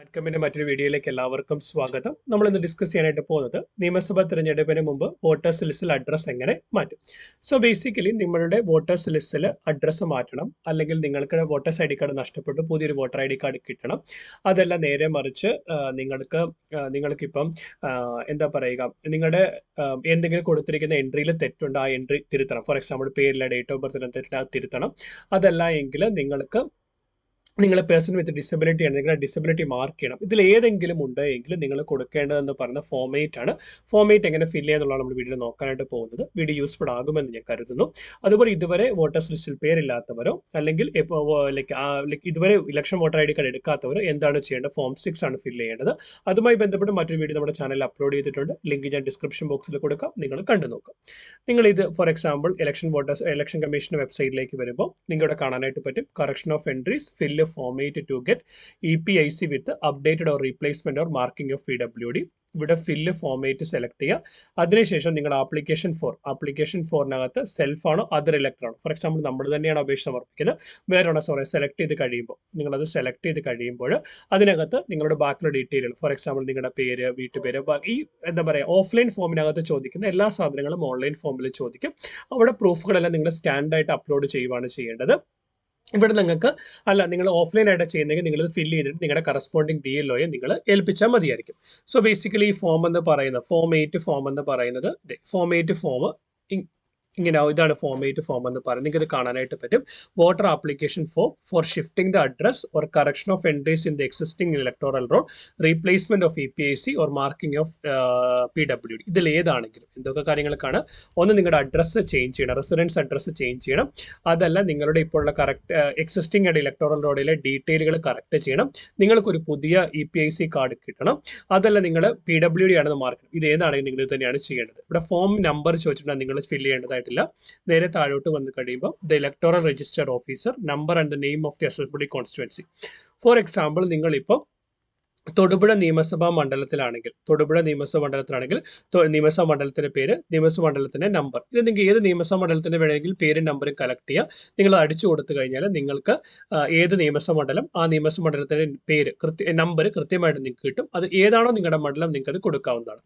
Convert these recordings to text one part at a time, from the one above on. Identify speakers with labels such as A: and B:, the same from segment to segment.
A: അഡ്കമ്മിന്റെ മറ്റൊരു വീഡിയോയിലേക്ക് എല്ലാവർക്കും സ്വാഗതം. നമ്മൾ ഇന്ന് ഡിസ്കസ് ചെയ്യാനായിട്ട് പോകുന്നത് നിയമസഭാ തിരഞ്ഞെടുപ്പിന് മുമ്പ് വോട്ടേഴ്സ് ലിസ്റ്റിൽ അഡ്രസ്സ് എങ്ങനെ മാറ്റും. സോ ബേസിക്കലി നിങ്ങളുടെ വോട്ടേഴ്സ് ലിസ്റ്റിൽ അഡ്രസ്സ് മാറ്റണം. അല്ലെങ്കിൽ നിങ്ങൾക്ക് വോട്ടേഴ്സ് ഐ ഡി കാർഡ് നഷ്ടപ്പെട്ടു പുതിയൊരു വോട്ടർ ഐ ഡി കാർഡ് കിട്ടണം. അതല്ല നേരെ മറിച്ച് നിങ്ങൾക്ക് നിങ്ങൾക്കിപ്പം എന്താ പറയുക നിങ്ങളുടെ എന്തെങ്കിലും കൊടുത്തിരിക്കുന്ന എൻട്രിയിൽ തെറ്റുണ്ട് ആ എൻട്രി തിരുത്തണം. ഫോർ എക്സാമ്പിൾ പേരിലെ ഡേറ്റ് ഓഫ് ബർത്ത് തിരുത്തണം. അതല്ല എങ്കിൽ നിങ്ങൾക്ക് നിങ്ങളെ പേഴ്സൺ വിത്ത് ഡിസബിലിറ്റി ആണ്. നിങ്ങളുടെ ഡിസബിലിറ്റി മാർക്ക് ചെയ്യണം. ഇതിൽ ഏതെങ്കിലും ഉണ്ട് എങ്കിൽ നിങ്ങൾ കൊടുക്കേണ്ടതെന്ന് പറഞ്ഞ ഫോമേറ്റ് ആണ്. ഫോമേറ്റ് എങ്ങനെ ഫില്ല് ചെയ്യാന്നുള്ളതാണ് നമ്മൾ വീഡിയോ നോക്കാനായിട്ട് പോകുന്നത്. വീഡിയോ യൂസ്ഫുൾ ആകുമെന്ന് ഞാൻ കരുതുന്നു. അതുപോലെ ഇതുവരെ വോട്ടേഴ്സ് ലിസ്റ്റിൽ പേരില്ലാത്തവരോ അല്ലെങ്കിൽ ലൈക്ക് ലൈക്ക് ഇതുവരെ election voter I D card എടുക്കാത്തവരോ എന്താണ് ചെയ്യേണ്ടത്? ഫോം സിക്സ് ആണ് ഫില്ല് ചെയ്യേണ്ടത്. അതുമായി ബന്ധപ്പെട്ട് മറ്റൊരു വീഡിയോ നമ്മുടെ ചാനലിൽ അപ്ലോഡ് ചെയ്തിട്ടുണ്ട്. ലിങ്ക് ഞാൻ ഡിസ്ക്രിപ്ഷൻ ബോക്സിൽ കൊടുക്കാം. നിങ്ങൾ കണ്ടു നോക്കാം. നിങ്ങൾ ഇത് for example election voters election commission വെബ്സൈറ്റിലേക്ക് വരുമ്പോൾ നിങ്ങളുടെ കാണാനായിട്ട് പറ്റും. Correction of entries fill form eight to get E P I C with updated or marking W D ഇവിടെ ഫില്ല് ഫോമേറ്റ് സെലക്ട് ചെയ്യുക. അതിനുശേഷം നിങ്ങൾ ആപ്ലിക്കേഷൻ ഫോർ ആപ്ലിക്കേഷൻ ഫോറിനകത്ത് സെൽഫാണോ അതർ ഇലക്ട്രോണോ ഫോർ എക്സാമ്പിൾ നമ്മൾ തന്നെയാണ് അപേക്ഷ സമർപ്പിക്കുന്നത്. വേറെ സോറി സെലക്ട് ചെയ്ത് കഴിയുമ്പോൾ. നിങ്ങളത് സെലക്ട് ചെയ്ത് കഴിയുമ്പോൾ അതിനകത്ത് നിങ്ങളുടെ ബാക്കിയുള്ള ഡീറ്റെയിലുകൾ ഫോർ എക്സാമ്പിൾ നിങ്ങളുടെ പേര് വീട്ടുപേര് ഈ എന്താ പറയുക ഓഫ്ലൈൻ ഫോമിനകത്ത് ചോദിക്കുന്ന എല്ലാ സാധനങ്ങളും ഓൺലൈൻ ഫോമിൽ ചോദിക്കും. അവിടെ പ്രൂഫുകളെല്ലാം നിങ്ങൾ സ്റ്റാൻഡായിട്ട് അപ്ലോഡ് ചെയ്യുവാണ് ചെയ്യേണ്ടത്. ഇവിടെ നിങ്ങൾക്ക് അല്ല നിങ്ങൾ ഓഫ്ലൈൻ ആയിട്ട് ചെയ്യുന്നെങ്കിൽ നിങ്ങൾ ഫിൽ ചെയ്തിട്ട് നിങ്ങളുടെ കറസ്പോണ്ടിങ് ബി എൽ ഒയെ നിങ്ങൾ ഏൽപ്പിച്ചാൽ മതിയായിരിക്കും. സോ ബേസിക്കലി ഈ ഫോം എന്ന് പറയുന്ന ഫോം എയ്റ്റ് ഫോം എന്ന് പറയുന്നത് ഫോം എയ്റ്റ് ഫോം ഇങ്ങനെ. ഇതാണ് ഫോം എയ്റ്റ് ഫോം എന്ന് പറയുന്നത്. നിങ്ങൾക്ക് ഇത് കാണാനായിട്ട് പറ്റും. Voter application form for shifting the address or correction of entries in the existing electoral roll replacement of E P I C or marking of P W D ഇതിൽ ഏതാണെങ്കിലും എന്തൊക്കെ കാര്യങ്ങൾക്കാണ് ഒന്ന് നിങ്ങളുടെ അഡ്രസ്സ് ചേഞ്ച് ചെയ്യണം. റെസിഡൻസ് അഡ്രസ്സ് ചേഞ്ച് ചെയ്യണം. അതല്ല നിങ്ങളുടെ ഇപ്പോൾ ഉള്ള കറക്റ്റ് എക്സിസ്റ്റിംഗ് ആയിട്ട് ഇലക്ടോറൽ റോഡിലെ ഡീറ്റെയിലുകൾ കറക്റ്റ് ചെയ്യണം. നിങ്ങൾക്കൊരു പുതിയ E P I C card കിട്ടണം. അതല്ല നിങ്ങൾ പി ഡബ്ല്യു ഡി ആണെന്ന് മാർക്ക് ഇത് ഏതാണെങ്കിലും നിങ്ങൾ തന്നെയാണ് ചെയ്യേണ്ടത്. ഇവിടെ ഫോം നമ്പർ ചോദിച്ചിട്ടുണ്ടെങ്കിൽ നിങ്ങൾ ഫില്ല് ചെയ്യേണ്ടതായിട്ടില്ല നേരെ താഴോട്ട് വന്ന് കഴിയുമ്പോൾ the electoral register officer number and the name of the assembly constituency for example നിങ്ങളിപ്പോൾ തൊടുപുഴ നിയമസഭാ മണ്ഡലത്തിലാണെങ്കിൽ തൊടുപുഴ നിയമസഭാ മണ്ഡലത്തിലാണെങ്കിൽ നിയമസഭാ മണ്ഡലത്തിന്റെ പേര് നിയമസഭാ മണ്ഡലത്തിന്റെ നമ്പർ ഇത് നിങ്ങൾക്ക് ഏത് നിയമസഭാ മണ്ഡലത്തിന്റെ വേണമെങ്കിൽ പേരും നമ്പറും കളക്ട് ചെയ്യുക നിങ്ങൾ അടിച്ചു കൊടുത്തു കഴിഞ്ഞാൽ നിങ്ങൾക്ക് ഏത് നിയമസഭാ മണ്ഡലം ആ നിയമസഭാ മണ്ഡലത്തിന്റെ പേര് കൃത്യ നമ്പർ കൃത്യമായിട്ട് നിങ്ങൾക്ക് കിട്ടും. അത് ഏതാണോ നിങ്ങളുടെ മണ്ഡലം നിങ്ങൾക്ക് അത് കൊടുക്കാവുന്നതാണ്.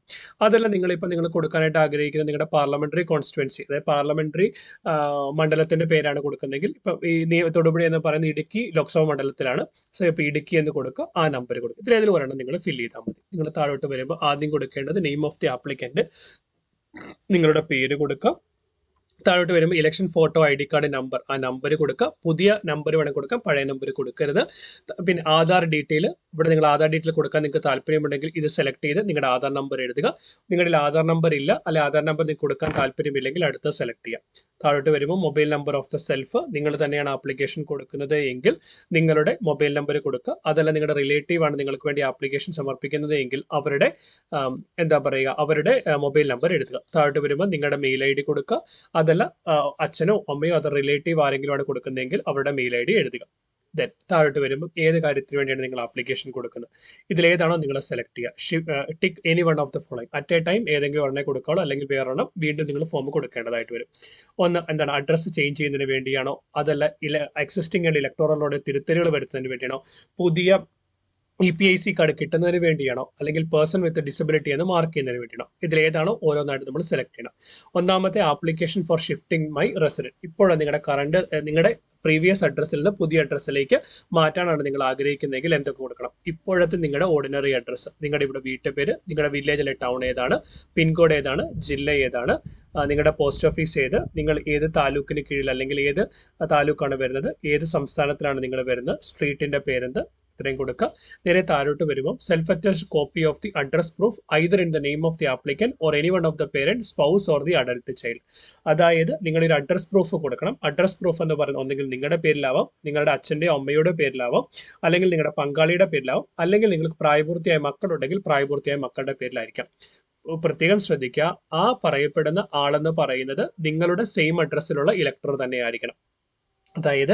A: അതല്ല നിങ്ങളിപ്പോൾ നിങ്ങൾ കൊടുക്കാനായിട്ട് ആഗ്രഹിക്കുന്ന നിങ്ങളുടെ പാർലമെന്ററി കോൺസ്റ്റിറ്റുവൻസി അതായത് പാർലമെന്ററി മണ്ഡലത്തിന്റെ പേരാണ് കൊടുക്കുന്നതെങ്കിൽ ഇപ്പം ഈ തൊടുപുഴ എന്ന് പറയുന്ന ഇടുക്കി ലോക്സഭാ മണ്ഡലത്തിലാണ്. സോ ഇപ്പോൾ ഇടുക്കി എന്ന് കൊടുക്കുക ആ നമ്പർ കൊടുക്കുക. ഇതിലേതിൽ ഒരെണ്ണം നിങ്ങൾ ഫില്ല് ചെയ്താൽ മതി. നിങ്ങൾ താഴോട്ട് വരുമ്പോൾ ആദ്യം കൊടുക്കേണ്ടത് നെയിം ഓഫ് ദി ആപ്ലിക്കന്റ് നിങ്ങളുടെ പേര് കൊടുക്കുക താഴോട്ട് വരുമ്പോൾ election photo I D card number ആ നമ്പർ കൊടുക്കുക പുതിയ നമ്പർ വേണമെങ്കിൽ കൊടുക്കാം പഴയ നമ്പർ കൊടുക്കരുത്. പിന്നെ ആധാർ ഡീറ്റെയിൽ ഇവിടെ നിങ്ങൾ ആധാർ ഡീറ്റെയിൽ കൊടുക്കാൻ നിങ്ങൾക്ക് താല്പര്യമുണ്ടെങ്കിൽ ഇത് സെലക്ട് ചെയ്ത് നിങ്ങളുടെ ആധാർ നമ്പർ എഴുതുക. നിങ്ങളുടെ ആധാർ നമ്പർ ഇല്ല അല്ലെ ആധാർ നമ്പർ നിങ്ങൾക്ക് കൊടുക്കാൻ താല്പര്യമില്ലെങ്കിൽ അടുത്ത സെലക്ട് ചെയ്യാം. താഴോട്ട് വരുമ്പോൾ mobile number of the self നിങ്ങൾ തന്നെയാണ് ആപ്ലിക്കേഷൻ കൊടുക്കുന്നത് എങ്കിൽ നിങ്ങളുടെ മൊബൈൽ നമ്പർ കൊടുക്കുക. അതല്ല നിങ്ങളുടെ റിലേറ്റീവ് ആണ് നിങ്ങൾക്ക് വേണ്ടി ആപ്ലിക്കേഷൻ സമർപ്പിക്കുന്നത് എങ്കിൽ അവരുടെ എന്താ പറയുക അവരുടെ മൊബൈൽ നമ്പർ എഴുതുക. താഴോട്ട് വരുമ്പോൾ നിങ്ങളുടെ മെയിൽ ഐ ഡി കൊടുക്കുക. അതല്ല ആ, അച്ഛനോ അമ്മയോ അത് റിലേറ്റീവ് ആരെങ്കിലും ആണ് കൊടുക്കുന്നതെങ്കിൽ അവരുടെ മെയിൽ ഐ ഡി എഴുതുക. ദെൻ താഴോട്ട് വരുമ്പോൾ ഏത് കാര്യത്തിന് വേണ്ടിയാണ് നിങ്ങൾ ആപ്ലിക്കേഷൻ കൊടുക്കുന്നത്? ഇതിലേതാണോ നിങ്ങൾ സെലക്ട് ചെയ്യുക. Tick any one of the following at a time ഏതെങ്കിലും ഒരെണ്ണം കൊടുക്കാനോ അല്ലെങ്കിൽ വേറെണ്ണം വീണ്ടും നിങ്ങൾ ഫോം കൊടുക്കേണ്ടതായിട്ട് വരും. ഒന്ന് എന്താണ് അഡ്രസ്സ് ചേഞ്ച് ചെയ്യുന്നതിന് വേണ്ടിയാണോ? അതല്ല ഇല എക്സിസ്റ്റിംഗ് ആൻഡ് ഇലക്ടോറലോടെ തിരുത്തലുകൾ വരുത്തുന്നതിന് വേണ്ടിയാണോ? പുതിയ E P I C card കിട്ടുന്നതിന് വേണ്ടിയാണോ? അല്ലെങ്കിൽ പേഴ്സൺ വിത്ത് ഡിസബിലിറ്റി എന്ന് മാർക്ക് ചെയ്യുന്നതിന് വേണ്ടിയാണോ? ഇതിലേതാണോ ഓരോന്നായിട്ട് നമ്മൾ സെലക്ട് ചെയ്യണം. ഒന്നാമത്തെ application for shifting my resident ഇപ്പോഴും നിങ്ങളുടെ കറണ്ട് നിങ്ങളുടെ പ്രീവിയസ് അഡ്രസ്സിൽ നിന്ന് പുതിയ അഡ്രസ്സിലേക്ക് മാറ്റാനാണ് നിങ്ങൾ ആഗ്രഹിക്കുന്നതെങ്കിൽ എന്തൊക്കെ കൊടുക്കണം? ഇപ്പോഴത്തെ നിങ്ങളുടെ ഓർഡിനറി അഡ്രസ്സ് നിങ്ങളുടെ ഇവിടെ വീട്ടുപേര് നിങ്ങളുടെ വില്ലേജിലെ ടൗൺ ഏതാണ് പിൻകോഡ് ഏതാണ് ജില്ല ഏതാണ് നിങ്ങളുടെ പോസ്റ്റ് ഓഫീസ് ഏത് നിങ്ങൾ ഏത് താലൂക്കിന് കീഴിൽ അല്ലെങ്കിൽ ഏത് താലൂക്കാണ് വരുന്നത് ഏത് സംസ്ഥാനത്തിലാണ് നിങ്ങൾ വരുന്നത് സ്ട്രീറ്റിന്റെ പേരെന്ത് ഇത്രയും കൊടുക്കുക നേരെ താഴോട്ട് വരുമ്പോൾ self attach copy of the address proof either in the name of the applicant or any one of the parent spouse or the adult child അതായത് നിങ്ങളൊരു അഡ്രസ് പ്രൂഫ് കൊടുക്കണം. അഡ്രസ് പ്രൂഫ് എന്ന് പറയുന്നത് ഒന്നെങ്കിൽ നിങ്ങളുടെ പേരിലാവാം നിങ്ങളുടെ അച്ഛന്റെയോ അമ്മയുടെ പേരിലാവാം അല്ലെങ്കിൽ നിങ്ങളുടെ പങ്കാളിയുടെ പേരിലാവാം അല്ലെങ്കിൽ നിങ്ങൾക്ക് പ്രായപൂർത്തിയായ മക്കളുണ്ടെങ്കിൽ പ്രായപൂർത്തിയായ മക്കളുടെ പേരിലായിരിക്കാം. പ്രത്യേകം ശ്രദ്ധിക്കുക. ആ പറയപ്പെടുന്ന ആളെന്ന് പറയുന്നത് നിങ്ങളുടെ സെയിം അഡ്രസ്സിലുള്ള ഇലക്ടർ തന്നെയായിരിക്കണം. അതായത്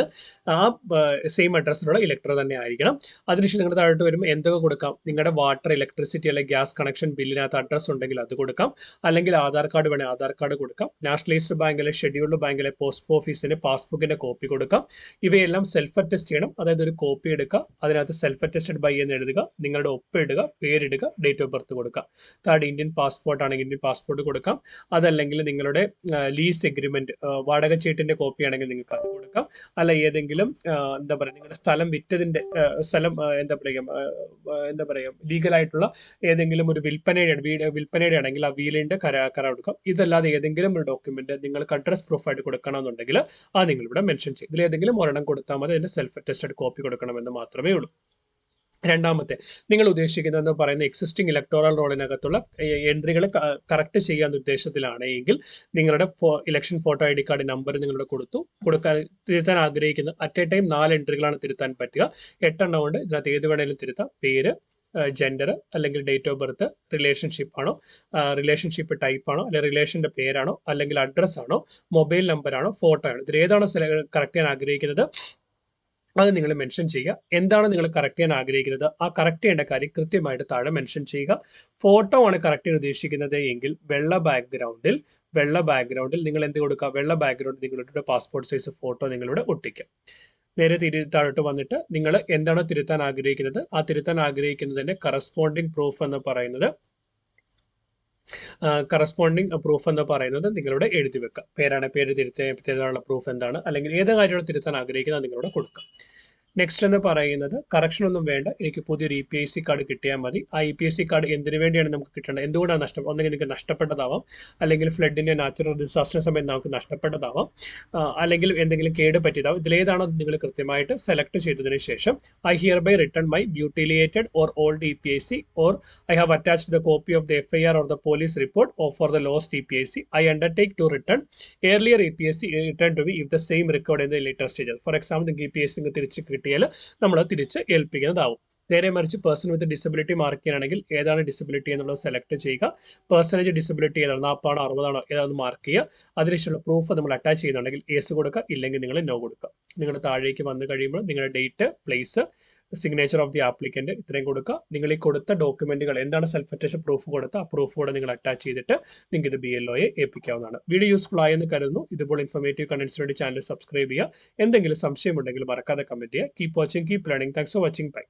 A: ആ സെയിം അഡ്രസ്സിലുള്ള ഇലക്ട്രോ തന്നെ ആയിരിക്കണം. അതിനുശേഷം നിങ്ങൾ താഴോട്ട് വരുമ്പോൾ എന്തൊക്കെ കൊടുക്കാം? നിങ്ങളുടെ വാട്ടർ ഇലക്ട്രിസിറ്റി അല്ലെങ്കിൽ ഗ്യാസ് കണക്ഷൻ ബില്ലിനകത്ത് അഡ്രസ്സ് ഉണ്ടെങ്കിൽ അത് കൊടുക്കാം. അല്ലെങ്കിൽ ആധാർ കാർഡ് വേണേൽ ആധാർ കാർഡ് കൊടുക്കാം. നാഷണലൈസ്ഡ് ബാങ്കിലെ ഷെഡ്യൂൾഡ് ബാങ്കിലെ പോസ്റ്റ് ഓഫീസിന് പാസ്ബുക്കിന്റെ കോപ്പി കൊടുക്കാം. ഇവയെല്ലാം സെൽഫ് അറ്റസ്റ്റ് ചെയ്യണം. അതായത് ഒരു കോപ്പി എടുക്കുക. അതിനകത്ത് സെൽഫ് അറ്റസ്റ്റഡ് ബൈ എന്ന് എഴുതുക. നിങ്ങളുടെ ഒപ്പ് ഇടുക പേരിടുക ഡേറ്റ് ഓഫ് ബർത്ത് കൊടുക്കുക. താഴെ ഇന്ത്യൻ പാസ്പോർട്ട് ആണെങ്കിൽ ഇന്ത്യൻ പാസ്പോർട്ട് കൊടുക്കാം. അതല്ലെങ്കിൽ നിങ്ങളുടെ ലീസ് എഗ്രിമെന്റ് വാടക ചീട്ടിന്റെ കോപ്പി ആണെങ്കിൽ നിങ്ങൾക്ക് അത് കൊടുക്കാം. അല്ല ഏതെങ്കിലും എന്താ പറയുക നിങ്ങളുടെ സ്ഥലം വിറ്റതിന്റെ സ്ഥലം എന്താ പറയുക എന്താ പറയുക ലീഗലായിട്ടുള്ള ഏതെങ്കിലും ഒരു വിൽപ്പനയുടെ വീട് വിൽപ്പനയുടെ ആണെങ്കിൽ ആ വീലിന്റെ കരാ കരാർ കൊടുക്കാം. ഇതല്ലാതെ ഏതെങ്കിലും ഒരു ഡോക്യുമെന്റ് നിങ്ങൾക്ക് അഡ്രസ് പ്രൂഫായിട്ട് കൊടുക്കണമെന്നുണ്ടെങ്കിൽ ആ നിങ്ങളിവിടെ മെൻഷൻ ചെയ്യും. ഇതിൽ ഏതെങ്കിലും ഒരെണ്ണം കൊടുത്താൽ മതി അതിന്റെ സെൽഫ് അറ്റസ്റ്റഡ് കോപ്പി കൊടുക്കണമെന്ന് മാത്രമേ ഉള്ളൂ. രണ്ടാമത്തെ നിങ്ങൾ ഉദ്ദേശിക്കുന്നതെന്ന് പറയുന്ന എക്സിസ്റ്റിംഗ് ഇലക്ടോറൽ റോളിനകത്തുള്ള എൻട്രികൾ കറക്റ്റ് ചെയ്യാൻ ഉദ്ദേശത്തിലാണ് എങ്കിൽ നിങ്ങളുടെ election photo I D card number നിങ്ങളുടെ കൊടുത്തു. കൊടുക്കാൻ തിരുത്താൻ ആഗ്രഹിക്കുന്ന അറ്റ് എ ടൈം നാല് എൻട്രികളാണ് തിരുത്താൻ പറ്റുക. എട്ടെണ്ണം കൊണ്ട് ഇതിനകത്ത് ഏത് വേണേലും തിരുത്താം. പേര് ജെൻഡർ അല്ലെങ്കിൽ ഡേറ്റ് ഓഫ് ബർത്ത് റിലേഷൻഷിപ്പ് ആണോ റിലേഷൻഷിപ്പ് ടൈപ്പ് ആണോ അല്ലെങ്കിൽ റിലേഷന്റെ പേരാണോ അല്ലെങ്കിൽ അഡ്രസ്സ് ആണോ മൊബൈൽ നമ്പർ ആണോ ഫോട്ടോ ആണോ ഇതിൽ ഏതാണോ കറക്റ്റ് ചെയ്യാൻ ആഗ്രഹിക്കുന്നത്. അത് നിങ്ങൾ മെൻഷൻ ചെയ്യുക. എന്താണ് നിങ്ങൾ കറക്റ്റ് ചെയ്യാൻ ആഗ്രഹിക്കുന്നത്? ആ കറക്റ്റ് ചെയ്യേണ്ട കാര്യം കൃത്യമായിട്ട് താഴെ മെൻഷൻ ചെയ്യുക. ഫോട്ടോ ആണ് കറക്റ്റ് ചെയ്യാൻ ഉദ്ദേശിക്കുന്നത് എങ്കിൽ വെള്ള ബാക്ക്ഗ്രൗണ്ടിൽ വെള്ള ബാക്ക്ഗ്രൗണ്ടിൽ നിങ്ങൾ എന്ത് കൊടുക്കുക? വെള്ള ബാക്ക്ഗ്രൗണ്ടിൽ നിങ്ങളുടെ പാസ്പോർട്ട് സൈസ് ഫോട്ടോ നിങ്ങളിവിടെ ഒട്ടിക്കുക നേരെ തിരി താഴോട്ട് വന്നിട്ട് നിങ്ങൾ എന്താണോ തിരുത്താൻ ആഗ്രഹിക്കുന്നത്? ആ തിരുത്താൻ ആഗ്രഹിക്കുന്നതിന്റെ കറസ്പോണ്ടിങ് പ്രൂഫ് എന്ന് പറയുന്നത് കറസ്പോണ്ടിങ് പ്രൂഫ് എന്ന് പറയുന്നത് നിങ്ങളുടെ എഴുതി വെക്കുക പേരാണ് പേര് തിരുത്താനുള്ള പ്രൂഫ് എന്താണ്? അല്ലെങ്കിൽ ഏത് കാര്യങ്ങൾ തിരുത്താൻ ആഗ്രഹിക്കുന്നത് നിങ്ങളുടെ കൊടുക്കുക നെക്സ്റ്റ് എന്ന് പറയുന്നത് കറക്ഷൻ ഒന്നും വേണ്ട. എനിക്ക് പുതിയൊരു E P I C card കിട്ടിയാൽ മതി. ആ E P I C card എന്തിനു വേണ്ടിയാണ് നമുക്ക് കിട്ടേണ്ടത്? എന്തുകൊണ്ടാണ് നഷ്ടം? ഒന്നെങ്കിൽ നിങ്ങൾക്ക് നഷ്ടപ്പെട്ടതാവാം. അല്ലെങ്കിൽ ഫ്ലഡിന്റെ നാച്ചുറൽ ഡിസാസ്റ്റർ സമയത്ത് നമുക്ക് നഷ്ടപ്പെട്ടതാവാം. അല്ലെങ്കിൽ എന്തെങ്കിലും കേട് പറ്റിയതാവും. ഇതിലേതാണോ നിങ്ങൾ കൃത്യമായിട്ട് സെലക്ട് ചെയ്തതിന് ശേഷം I hereby return my mutilated or old E P I C or I have attached the copy of the F I R or the police report of for the lost E P or C I undertake to return earlier E P S C return to be if the same record in the latest ചെയ്തത് for example നിങ്ങൾക്ക് E P S നിങ്ങൾക്ക് തിരിച്ച് കിട്ടിയാൽ നമ്മൾ തിരിച്ച് ഏൽപ്പിക്കുന്നതാവും. നേരെ മറിച്ച് person with disability mark ചെയ്യാനാണെങ്കിൽ ഏതാണ് ഡിസബിലിറ്റി എന്നുള്ളത് സെലക്ട് ചെയ്യുക. പെർസെന്റേജ് ഡിസബിലിറ്റി ഏതാണ്? നാൽപ്പാണോ അറുപതാണോ ഏതാണെന്ന് മാർക്ക് ചെയ്യുക. അതിനുശേഷമുള്ള പ്രൂഫ് നമ്മൾ അറ്റാച്ച് ചെയ്യുന്നുണ്ടെങ്കിൽ എസ് കൊടുക്കുക ഇല്ലെങ്കിൽ നിങ്ങൾ നോ കൊടുക്കുക. നിങ്ങൾ താഴേക്ക് വന്നു കഴിയുമ്പോൾ നിങ്ങളുടെ date place signature of the applicant ഇത്രയും കൊടുക്കുക. നിങ്ങൾ ഈ കൊടുത്ത ഡോക്യുമെന്റുകൾ എന്താണ് സെൽഫ് അറ്റേഷൻ പ്രൂഫ് കൊടുത്ത ആ പ്രൂഫ് കൂടെ നിങ്ങൾ അറ്റാച്ച് ചെയ്തിട്ട് നിങ്ങൾക്ക് ഇത് ബി എൽ ഒയെ ഏൽപ്പിക്കാവുന്നതാണ്. വീഡിയോ യൂസ്ഫുൾ ആയെന്ന് കരുതുന്നു. ഇതുപോലെ ഇൻഫോർമേറ്റീവ് കണ്ടൻസ് വേണ്ടി ചാനൽ സബ്സ്ക്രൈബ് ചെയ്യുക. എന്തെങ്കിലും സംശയമുണ്ടെങ്കിൽ മറക്കാതെ കമന്റ് ചെയ്യുക. Keep watching keep learning thanks for watching bye